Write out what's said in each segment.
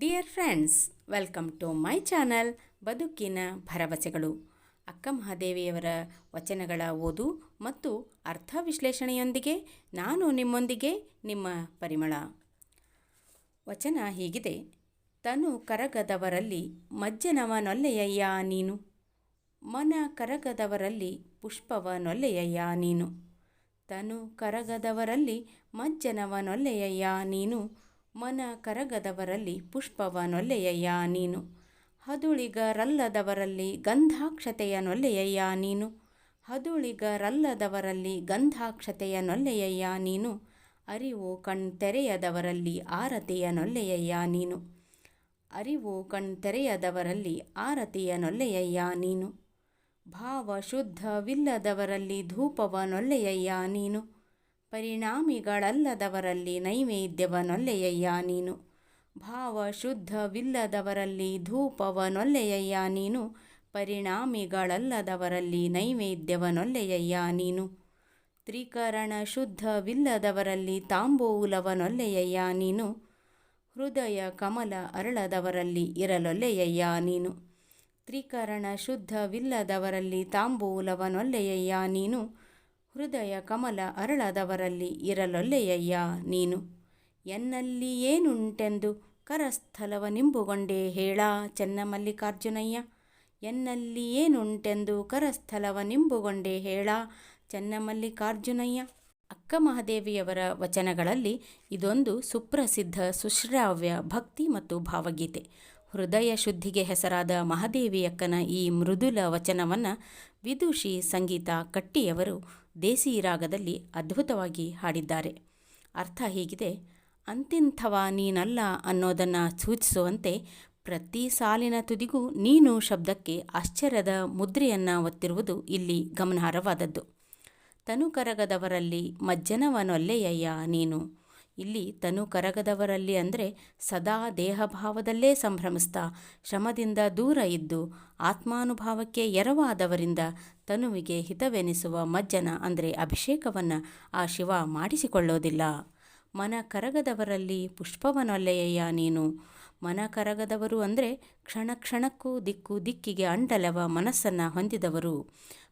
Dear friends welcome to my channel ಬದುಕಿನ ಭರವಸೆಗಳು. ಅಕ್ಕ ಮಹಾದೇವಿಯವರ ವಚನಗಳ ಓದು ಮತ್ತು ಅರ್ಥ ವಿಶ್ಲೇಷಣೆಯೊಂದಿಗೆ ನಾನು ನಿಮ್ಮೊಂದಿಗೆ ನಿಮ್ಮ ಪರಿಮಳ. ವಚನ ಹೀಗಿದೆ, ತನು ಕರಗದವರಲ್ಲಿ ಮಜ್ಜನವನೊಲ್ಲೆಯಯ್ಯ ನೀನು. ಮನ ಕರಗದವರಲ್ಲಿ ಪುಷ್ಪವನೊಲ್ಲೆಯಯ್ಯ ನೀನು. ತನು ಕರಗದವರಲ್ಲಿ ಮಜ್ಜನವನೊಲ್ಲೆಯಯ್ಯ ನೀನು. ಮನ ಕರಗದವರಲ್ಲಿ ಪುಷ್ಪವನೊಲ್ಲೆಯಯ್ಯ ನೀನು? ಹದುಳಿಗರಲ್ಲದವರಲ್ಲಿ ಗಂಧಾಕ್ಷತೆಯ ನೊಲ್ಲೆಯಯ್ಯ ನೀನು? ಹದುಳಿಗರಲ್ಲದವರಲ್ಲಿ ಗಂಧಾಕ್ಷತೆಯ ನೊಲ್ಲೆಯಯ್ಯ ನೀನು? ಅರಿವು ಕಣ್ತೆರೆಯದವರಲ್ಲಿ ಆರತಿಯ ನೊಲ್ಲೆಯಯ್ಯ ನೀನು? ಅರಿವು ಕಣ್ತೆರೆಯದವರಲ್ಲಿ ಆರತಿಯ ನೊಲ್ಲೆಯಯ್ಯ ನೀನು? ಭಾವ ಶುದ್ಧವಿಲ್ಲದವರಲ್ಲಿ ಧೂಪವ ನೊಲ್ಲೆಯಯ್ಯ ನೀನು? ಪರಿಣಾಮಿಗಳಲ್ಲದವರಲ್ಲಿ ನೈವೇದ್ಯವನೊಲ್ಲೆಯಯ್ಯ ನೀನು. ಭಾವ ಶುದ್ಧವಿಲ್ಲದವರಲ್ಲಿ ಧೂಪವನೊಲ್ಲೆಯಯ್ಯ ನೀನು. ಪರಿಣಾಮಿಗಳಲ್ಲದವರಲ್ಲಿ ನೈವೇದ್ಯವನೊಲ್ಲೆಯಯ್ಯ ನೀನು. ತ್ರಿಕರಣ ಶುದ್ಧವಿಲ್ಲದವರಲ್ಲಿ ತಾಂಬೂಲವನೊಲ್ಲೆಯಯ್ಯ ನೀನು. ಹೃದಯ ಕಮಲ ಅರಳದವರಲ್ಲಿ ಇರಲೊಲ್ಲೆಯಯ್ಯ ನೀನು. ತ್ರಿಕರಣ ಶುದ್ಧವಿಲ್ಲದವರಲ್ಲಿ ತಾಂಬೂಲವನೊಲ್ಲೆಯಯ್ಯ ನೀನು. ಹೃದಯ ಕಮಲ ಅರಳದವರಲ್ಲಿ ಇರಲೊಲ್ಲೆಯಯ್ಯ ನೀನು. ಎನ್ನಲ್ಲಿ ಏನುಂಟೆಂದು ಕರಸ್ಥಲವ ನಿಂಬುಗೊಂಡೇ ಹೇಳ ಚೆನ್ನಮಲ್ಲಿಕಾರ್ಜುನಯ್ಯ. ಎನ್ನಲ್ಲಿ ಏನುಂಟೆಂದು ಕರಸ್ಥಲವ ನಿಂಬುಗೊಂಡೇ ಹೇಳ ಚೆನ್ನಮಲ್ಲಿಕಾರ್ಜುನಯ್ಯ. ಅಕ್ಕ ಮಹಾದೇವಿಯವರ ವಚನಗಳಲ್ಲಿ ಇದೊಂದು ಸುಪ್ರಸಿದ್ಧ ಸುಶ್ರಾವ್ಯ ಭಕ್ತಿ ಮತ್ತು ಭಾವಗೀತೆ. ಹೃದಯ ಶುದ್ಧಿಗೆ ಹೆಸರಾದ ಮಹಾದೇವಿಯಕ್ಕನ ಈ ಮೃದುಲ ವಚನವನ್ನು ವಿದುಷಿ ಸಂಗೀತ ಕಟ್ಟಿಯವರು ದೇಸಿ ರಾಗದಲ್ಲಿ ಅದ್ಭುತವಾಗಿ ಹಾಡಿದ್ದಾರೆ. ಅರ್ಥ ಹೀಗಿದೆ. ಅಂತಿಂಥವ ನೀನಲ್ಲ ಅನ್ನೋದನ್ನು ಸೂಚಿಸುವಂತೆ ಪ್ರತಿ ಸಾಲಿನ ತುದಿಗೂ ನೀನು ಶಬ್ದಕ್ಕೆ ಆಶ್ಚರ್ಯದ ಮುದ್ರೆಯನ್ನು ಒತ್ತಿರುವುದು ಇಲ್ಲಿ ಗಮನಾರ್ಹವಾದದ್ದು. ತನುಕರಗದವರಲ್ಲಿ ಮಜ್ಜನವನೊಲ್ಲೆಯಯ್ಯ ನೀನು. ಇಲ್ಲಿ ತನು ಕರಗದವರಲ್ಲಿ ಅಂದರೆ ಸದಾ ದೇಹಭಾವದಲ್ಲೇ ಸಂಭ್ರಮಿಸ್ತಾ, ಶ್ರಮದಿಂದ ದೂರ ಇದ್ದು, ಆತ್ಮಾನುಭಾವಕ್ಕೆ ಎರವಾದವರಿಂದ ತನುವಿಗೆ ಹಿತವೆನಿಸುವ ಮಜ್ಜನ ಅಂದರೆ ಅಭಿಷೇಕವನ್ನು ಆ ಶಿವ ಮಾಡಿಸಿಕೊಳ್ಳೋದಿಲ್ಲ. ಮನ ಕರಗದವರಲ್ಲಿ ಪುಷ್ಪವನೊಲ್ಲೆಯಯ್ಯ ನೀನು. ಮನ ಕರಗದವರು ಅಂದರೆ ಕ್ಷಣ ಕ್ಷಣಕ್ಕೂ ದಿಕ್ಕು ದಿಕ್ಕಿಗೆ ಅಂಡಲವ ಮನಸ್ಸನ್ನು ಹೊಂದಿದವರು.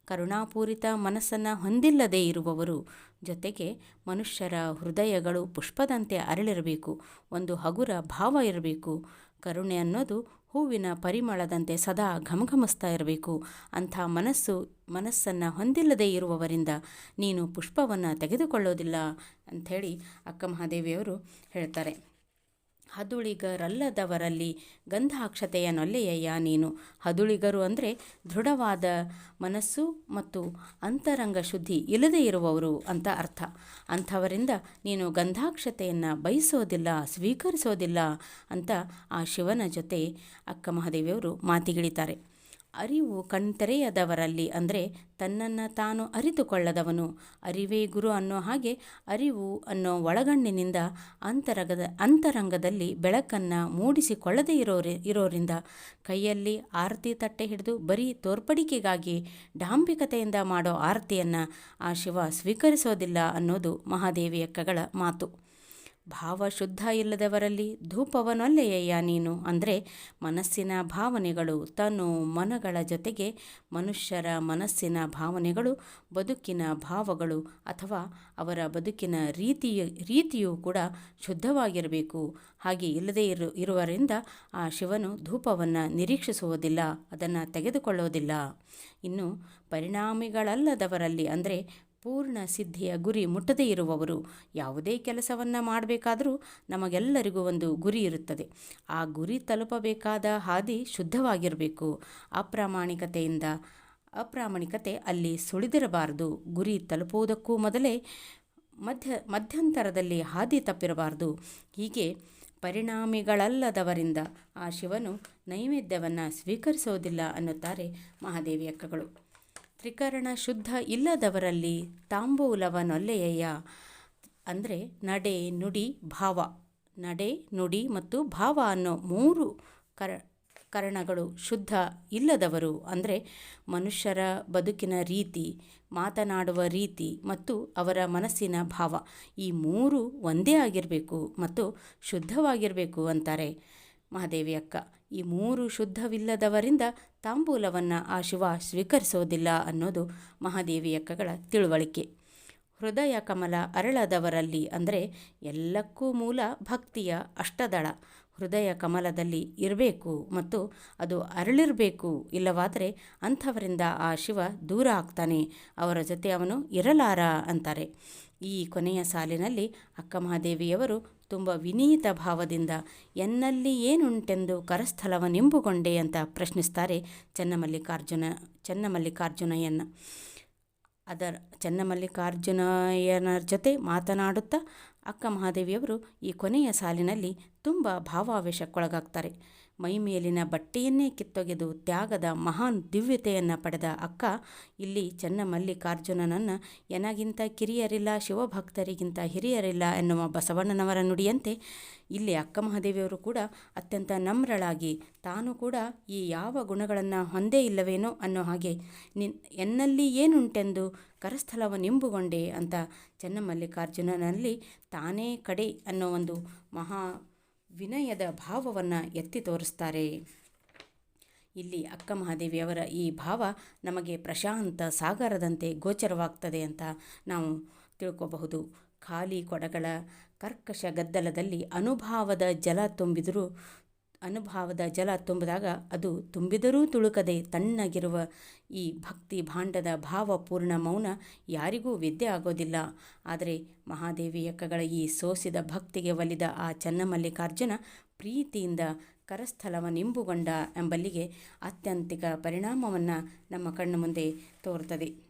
ಕರುಣಾಪೂರಿತ ಮನಸ್ಸನ್ನು ಹೊಂದಿಲ್ಲದೇ ಇರುವವರು. ಜೊತೆಗೆ ಮನುಷ್ಯರ ಹೃದಯಗಳು ಪುಷ್ಪದಂತೆ ಅರಳಿರಬೇಕು, ಒಂದು ಹಗುರ ಭಾವ ಇರಬೇಕು. ಕರುಣೆ ಅನ್ನೋದು ಹೂವಿನ ಪರಿಮಳದಂತೆ ಸದಾ ಘಮಘಮಿಸ್ತಾ ಇರಬೇಕು. ಅಂಥ ಮನಸ್ಸು, ಮನಸ್ಸನ್ನು ಹೊಂದಿಲ್ಲದೇ ಇರುವವರಿಂದ ನೀನು ಪುಷ್ಪವನ್ನು ತೆಗೆದುಕೊಳ್ಳೋದಿಲ್ಲ, ಅಂಥೇಳಿ ಅಕ್ಕ ಮಹಾದೇವಿಯವರು ಹೇಳ್ತಾರೆ. ಹದುಳಿಗರಲ್ಲದವರಲ್ಲಿ ಗಂಧಾಕ್ಷತೆಯ ನೊಲ್ಲೆಯಯ್ಯ ನೀನು. ಹದುಳಿಗರು ಅಂದರೆ ದೃಢವಾದ ಮನಸ್ಸು ಮತ್ತು ಅಂತರಂಗ ಶುದ್ಧಿ ಇಲ್ಲದೇ ಇರುವವರು ಅಂತ ಅರ್ಥ. ಅಂಥವರಿಂದ ನೀನು ಗಂಧಾಕ್ಷತೆಯನ್ನು ಬಯಸೋದಿಲ್ಲ, ಸ್ವೀಕರಿಸೋದಿಲ್ಲ ಅಂತ ಆ ಶಿವನ ಜೊತೆ ಅಕ್ಕ ಮಹಾದೇವಿಯವರು ಮಾತಿಗಿಳಿತಾರೆ. ಅರಿವು ಕಣ್ತೆರೆಯದವರಲ್ಲಿ ಅಂದರೆ ತನ್ನನ್ನು ತಾನು ಅರಿತುಕೊಳ್ಳದವನು. ಅರಿವೇ ಗುರು ಅನ್ನೋ ಹಾಗೆ ಅರಿವು ಅನ್ನೋ ಒಳಗಣ್ಣಿನಿಂದ ಅಂತರಗದ, ಅಂತರಂಗದಲ್ಲಿ ಬೆಳಕನ್ನು ಮೂಡಿಸಿಕೊಳ್ಳದೇ ಇರೋರಿ, ಇರೋರಿಂದ ಕೈಯಲ್ಲಿ ಆರತಿ ತಟ್ಟೆ ಹಿಡಿದು ಬರೀ ತೋರ್ಪಡಿಕೆಗಾಗಿ ಡಾಂಬಿಕತೆಯಿಂದ ಮಾಡೋ ಆರತಿಯನ್ನು ಆ ಶಿವ ಸ್ವೀಕರಿಸೋದಿಲ್ಲ ಅನ್ನೋದು ಮಹಾದೇವಿಯಕ್ಕಗಳ ಮಾತು. ಭಾವ ಶುದ್ಧ ಇಲ್ಲದವರಲ್ಲಿ ಧೂಪವನಲ್ಲೆಯಯ್ಯ ನೀನು? ಅಂದರೆ ಮನಸ್ಸಿನ ಭಾವನೆಗಳು ತನು ಮನಗಳ ಜೊತೆಗೆ ಮನುಷ್ಯರ ಮನಸ್ಸಿನ ಭಾವನೆಗಳು, ಬದುಕಿನ ಭಾವಗಳು ಅಥವಾ ಅವರ ಬದುಕಿನ ರೀತಿಯ ರೀತಿಯೂ ಕೂಡ ಶುದ್ಧವಾಗಿರಬೇಕು. ಹಾಗೆ ಇಲ್ಲದೇ ಇರು, ಇರುವರಿಂದ ಆ ಶಿವನು ಧೂಪವನ್ನು ನಿರೀಕ್ಷಿಸುವುದಿಲ್ಲ, ಅದನ್ನು ತೆಗೆದುಕೊಳ್ಳೋದಿಲ್ಲ ಇನ್ನು ಪರಿಣಾಮಿಗಳಲ್ಲದವರಲ್ಲಿ ಅಂದರೆ ಪೂರ್ಣ ಸಿದ್ಧಿಯ ಗುರಿ ಮುಟ್ಟದೇ ಇರುವವರು ಯಾವುದೇ ಕೆಲಸವನ್ನು ಮಾಡಬೇಕಾದರೂ ನಮಗೆಲ್ಲರಿಗೂ ಒಂದು ಗುರಿ ಇರುತ್ತದೆ. ಆ ಗುರಿ ತಲುಪಬೇಕಾದ ಹಾದಿ ಶುದ್ಧವಾಗಿರಬೇಕು. ಅಪ್ರಾಮಾಣಿಕತೆಯಿಂದ ಅಪ್ರಾಮಾಣಿಕತೆ ಅಲ್ಲಿ ಸುಳಿದಿರಬಾರದು. ಗುರಿ ತಲುಪುವುದಕ್ಕೂ ಮೊದಲೇ ಮಧ್ಯ, ಮಧ್ಯಂತರದಲ್ಲಿ ಹಾದಿ ತಪ್ಪಿರಬಾರದು. ಹೀಗೆ ಪರಿಣಾಮಿಗಳಲ್ಲದವರಿಂದ ಆ ಶಿವನು ನೈವೇದ್ಯವನ್ನು ಸ್ವೀಕರಿಸೋದಿಲ್ಲ ಅನ್ನುತ್ತಾರೆ ಮಹಾದೇವಿ ಅಕ್ಕಗಳು. ತ್ರಿಕರಣ ಶುದ್ಧ ಇಲ್ಲದವರಲ್ಲಿ ತಾಂಬೂಲವನೊಲ್ಲೆಯಯ್ಯ. ಅಂದರೆ ನಡೆ ನುಡಿ ಭಾವ. ನಡೆ ನುಡಿ ಮತ್ತು ಭಾವ ಅನ್ನೋ ಮೂರು ಕರ, ಕರಣಗಳು ಶುದ್ಧ ಇಲ್ಲದವರು. ಅಂದರೆ ಮನುಷ್ಯರ ಬದುಕಿನ ರೀತಿ, ಮಾತನಾಡುವ ರೀತಿ ಮತ್ತು ಅವರ ಮನಸ್ಸಿನ ಭಾವ. ಈ ಮೂರು ಒಂದೇ ಆಗಿರಬೇಕು ಮತ್ತು ಶುದ್ಧವಾಗಿರಬೇಕು ಅಂತಾರೆ. ಮಹಾದೇವಿ ಅಕ್ಕ, ಈ ಮೂರು ಶುದ್ಧವಿಲ್ಲದವರಿಂದ ತಾಂಬೂಲವನ್ನು ಆ ಶಿವ ಸ್ವೀಕರಿಸೋದಿಲ್ಲ ಅನ್ನೋದು ಮಹಾದೇವಿ ಅಕ್ಕಗಳ ತಿಳುವಳಿಕೆ. ಹೃದಯ ಕಮಲ ಅರಳದವರಲ್ಲಿ ಅಂದರೆ ಎಲ್ಲಕ್ಕೂ ಮೂಲ ಭಕ್ತಿಯ ಅಷ್ಟದಳ. ಹೃದಯ ಕಮಲದಲ್ಲಿ ಇರಬೇಕು ಮತ್ತು ಅದು ಅರಳಿರಬೇಕು ಇಲ್ಲವಾದರೆ ಅಂಥವರಿಂದ ಆ ಶಿವ ದೂರ ಆಗ್ತಾನೆ, ಅವರ ಜೊತೆ ಅವನು ಇರಲಾರ ಅಂತಾರೆ. ಈ ಕೊನೆಯ ಸಾಲಿನಲ್ಲಿ ಅಕ್ಕ ಮಹಾದೇವಿಯವರು ತುಂಬ ವಿನೀತ ಭಾವದಿಂದ, ಎನ್ನಲ್ಲಿ ಏನುಂಟೆಂದು ಕರಸ್ಥಲವನೆಂಬುಗೊಂಡೆ ಅಂತ ಪ್ರಶ್ನಿಸ್ತಾರೆ ಚನ್ನಮಲ್ಲಿಕಾರ್ಜುನ, ಚನ್ನಮಲ್ಲಿಕಾರ್ಜುನಯ್ಯನ. ಅದರ, ಚನ್ನಮಲ್ಲಿಕಾರ್ಜುನಯ್ಯನ ಜೊತೆ ಮಾತನಾಡುತ್ತಾ ಅಕ್ಕ ಮಹಾದೇವಿಯವರು ಈ ಕೊನೆಯ ಸಾಲಿನಲ್ಲಿ ತುಂಬ ಭಾವಾವೇಶಕ್ಕೊಳಗಾಗ್ತಾರೆ. ಮೈಮೇಲಿನ ಬಟ್ಟೆಯನ್ನೇ ಕಿತ್ತೊಗೆದು ತ್ಯಾಗದ ಮಹಾನ್ ದಿವ್ಯತೆಯನ್ನು ಪಡೆದ ಅಕ್ಕ, ಇಲ್ಲಿ ಚನ್ನಮಲ್ಲಿಕಾರ್ಜುನನನ್ನು ಎನಗಿಂತ ಕಿರಿಯರಿಲ್ಲ, ಶಿವಭಕ್ತರಿಗಿಂತ ಹಿರಿಯರಿಲ್ಲ ಎನ್ನುವ ಬಸವಣ್ಣನವರ ನುಡಿಯಂತೆ, ಇಲ್ಲಿ ಅಕ್ಕ ಮಹಾದೇವಿಯವರು ಕೂಡ ಅತ್ಯಂತ ನಮ್ರಳಾಗಿ, ತಾನು ಕೂಡ ಈ ಯಾವ ಗುಣಗಳನ್ನು ಹೊಂದೇ ಇಲ್ಲವೇನೋ ಅನ್ನೋ ಹಾಗೆ, ನಿನ್, ಎನ್ನಲ್ಲಿ ಏನುಂಟೆಂದು ಕರಸ್ಥಲವನೆಂಬುಗೊಂಡೆ ಅಂತ ಚನ್ನಮಲ್ಲಿಕಾರ್ಜುನನಲ್ಲಿ ತಾನೇ ಕಡೆ ಅನ್ನೋ ಒಂದು ಮಹಾ ವಿನಯದ ಭಾವವನ್ನು ಎತ್ತಿ ತೋರಿಸ್ತಾರೆ. ಇಲ್ಲಿ ಅಕ್ಕ ಮಹಾದೇವಿಯವರ ಈ ಭಾವ ನಮಗೆ ಪ್ರಶಾಂತ ಸಾಗರದಂತೆ ಗೋಚರವಾಗ್ತದೆ ಅಂತ ನಾವು ತಿಳ್ಕೋಬಹುದು. ಖಾಲಿ ಕೊಡಗಳ, ಕರ್ಕಶ ಗದ್ದಲದಲ್ಲಿ ಅನುಭಾವದ ಜಲ ತುಂಬಿದರೂ ಅನುಭಾವದ ಜಲ ತುಂಬಿದಾಗ ಅದು ತುಂಬಿದರೂ ತುಳುಕದೆ ತಣ್ಣಗಿರುವ ಈ ಭಕ್ತಿ ಭಾಂಡದ ಭಾವಪೂರ್ಣ ಮೌನ ಯಾರಿಗೂ ವಿದ್ಯೆ ಆಗೋದಿಲ್ಲ. ಆದರೆ ಮಹಾದೇವಿ ಯಕ್ಕಗಳ ಈ ಸೋಸಿದ ಭಕ್ತಿಗೆ ಒಲಿದ ಆ ಚನ್ನಮಲ್ಲಿಕಾರ್ಜುನ ಪ್ರೀತಿಯಿಂದ ಕರಸ್ಥಲವನಿಂಬುಗೊಂಡ ಎಂಬಲ್ಲಿಗೆ ಅತ್ಯಂತಿಕ ಪರಿಣಾಮವನ್ನು ನಮ್ಮ ಕಣ್ಣು ಮುಂದೆ ತೋರುತ್ತದೆ.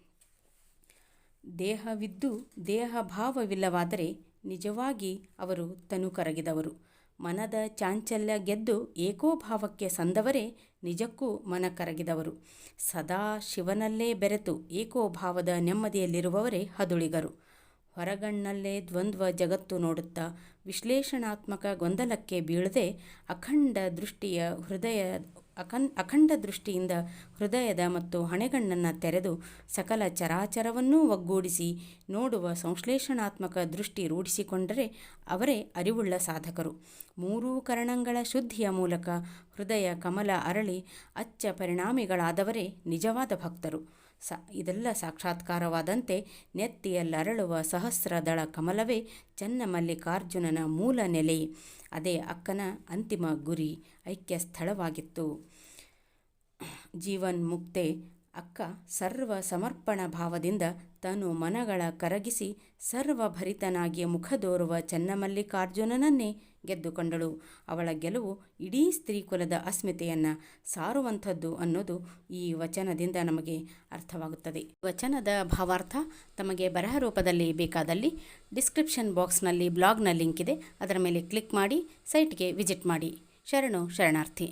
ದೇಹವಿದ್ದು ದೇಹ ಭಾವವಿಲ್ಲವಾದರೆ ನಿಜವಾಗಿ ಅವರು ತನು ಕರಗಿದವರು. ಮನದ ಚಾಂಚಲ್ಯ ಗೆದ್ದು ಏಕೋಭಾವಕ್ಕೆ ಸಂದವರೇ ನಿಜಕ್ಕೂ ಮನ ಕರಗಿದವರು. ಸದಾ ಶಿವನಲ್ಲೇ ಬೆರೆತು ಏಕೋಭಾವದ ನೆಮ್ಮದಿಯಲ್ಲಿರುವವರೇ ಹದುಳಿಗರು. ಹೊರಗಣ್ಣಲ್ಲೇ ದ್ವಂದ್ವ ಜಗತ್ತು ನೋಡುತ್ತಾ ವಿಶ್ಲೇಷಣಾತ್ಮಕ ಗೊಂದಲಕ್ಕೆ ಬೀಳದೆ ಅಖಂಡ ದೃಷ್ಟಿಯ ಹೃದಯ ಅಖನ್ ಅಖಂಡ ದೃಷ್ಟಿಯಿಂದ ಹೃದಯದ ಮತ್ತು ಹಣೆಗಣ್ಣನ್ನು ತೆರೆದು ಸಕಲ ಚರಾಚರವನ್ನೂ ಒಗ್ಗೂಡಿಸಿ ನೋಡುವ ಸಂಶ್ಲೇಷಣಾತ್ಮಕ ದೃಷ್ಟಿ ರೂಢಿಸಿಕೊಂಡರೆ ಅವರೇ ಅರಿವುಳ್ಳ ಸಾಧಕರು. ಮೂರೂ ಕರಣಗಳ ಶುದ್ಧಿಯ ಮೂಲಕ ಹೃದಯ, ಕಮಲ, ಅರಳಿ, ಅಚ್ಚ ಪರಿಣಾಮಿಗಳಾದವರೇ ನಿಜವಾದ ಭಕ್ತರು. ಸ, ಇದೆಲ್ಲ ಸಾಕ್ಷಾತ್ಕಾರವಾದಂತೆ ನೆತ್ತಿಯಲ್ಲರಳುವ ಸಹಸ್ರದಳ ಕಮಲವೇ ಚನ್ನಮಲ್ಲಿಕಾರ್ಜುನನ ಮೂಲ ನೆಲೆ. ಅದೇ ಅಕ್ಕನ ಅಂತಿಮ ಗುರಿ ಐಕ್ಯ ಸ್ಥಳವಾಗಿತ್ತು ಜೀವನ್ಮುಕ್ತೆ ಅಕ್ಕ ಸರ್ವ ಸಮರ್ಪಣ ಭಾವದಿಂದ ತನು ಮನಗಳ ಕರಗಿಸಿ ಸರ್ವಭರಿತನಾಗಿ ಮುಖದೋರುವ ಚನ್ನಮಲ್ಲಿಕಾರ್ಜುನನನ್ನೇ ಗೆದ್ದುಕೊಂಡಳು. ಅವಳ ಗೆಲುವು ಇಡೀ ಸ್ತ್ರೀಕುಲದ ಅಸ್ಮಿತೆಯನ್ನು ಸಾರುವಂಥದ್ದು ಅನ್ನೋದು ಈ ವಚನದಿಂದ ನಮಗೆ ಅರ್ಥವಾಗುತ್ತದೆ. ವಚನದ ಭಾವಾರ್ಥ ತಮಗೆ ಬರಹ ರೂಪದಲ್ಲಿ ಬೇಕಾದಲ್ಲಿ ಡಿಸ್ಕ್ರಿಪ್ಷನ್ ಬಾಕ್ಸ್ನಲ್ಲಿ ಬ್ಲಾಗ್ನ ಲಿಂಕ್ ಇದೆ. ಅದರ ಮೇಲೆ ಕ್ಲಿಕ್ ಮಾಡಿ, ಸೈಟ್ಗೆ ವಿಸಿಟ್ ಮಾಡಿ. ಶರಣು ಶರಣಾರ್ಥಿ.